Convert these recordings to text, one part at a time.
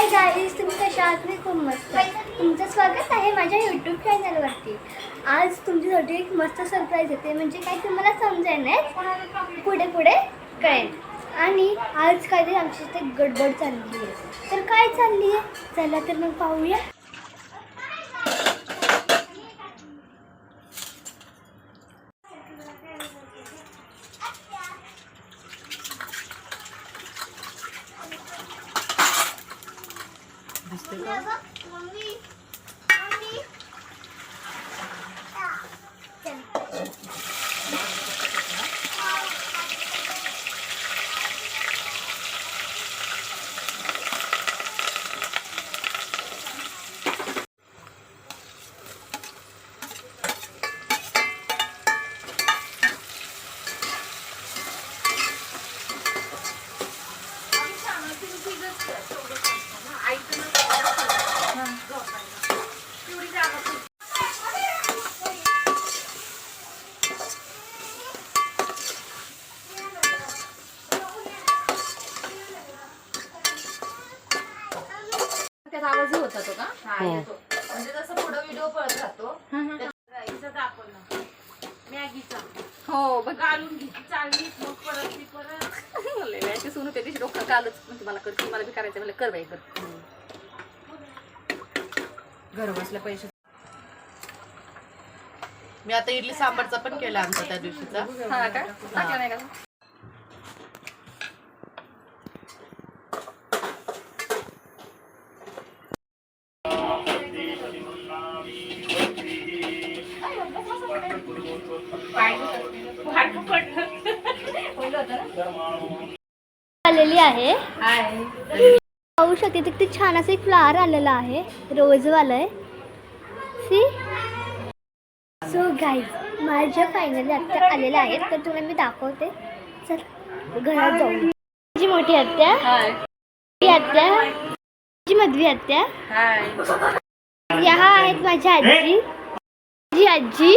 Hi guys तुम्ही कशा आहात मी खूप मस्त. तुमचं स्वागत आहे माझ्या यूट्यूब चॅनलवरती आज तुमच्यासाठी एक मस्त सरप्राईज येते म्हणजे काय तुम्हाला समजेल नाही. पुढे पुढे कळेल. आणि आज काहीतरी आमची इथे गडबड चालली आहे. तर काय चालली आहे? चला तर मग पाहूया. दिसते का आवाज होता तो का? हा, येतो. म्हणजे जसं पुढे व्हिडिओ पळत राहतो. दाखवलं मॅगीचा. हो बघ. घालून घेतली चालली मग परत ती परत. सून डोकं कालच म्हणते मला कर मला बी करायचं मला कर बाई कर. घर बसल्या पैसे. मी आता इडली सांबारचा पण केला आमचा त्या दिवशीचा. हा का? टाकलं नाही का? आलेली आहे. पाहू शकते किती छान असं एक फ्लावर आलेला आहे. रोजवाला आहे सी सो गाईज माझ्या फायनली आत्या आलेल्या आहेत. तर तुला मी दाखवते. चल घरात जाऊ. माझी मोठी आत्या. ही आत्या. माझी मधवी आत्या. हाय या आहेत माझ्या आजी. माझी आजी.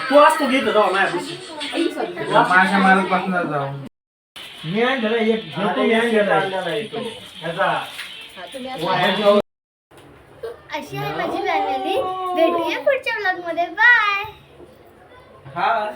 तू असतो घेत माझ्यापाशी माझ्या मालक बसणार जाऊन मी आणलेला एक घेतो मी आणलेला अशी आहे माझी फॅमिली भेटूया पुढच्या ब्लॉगमध्ये. बाय हा.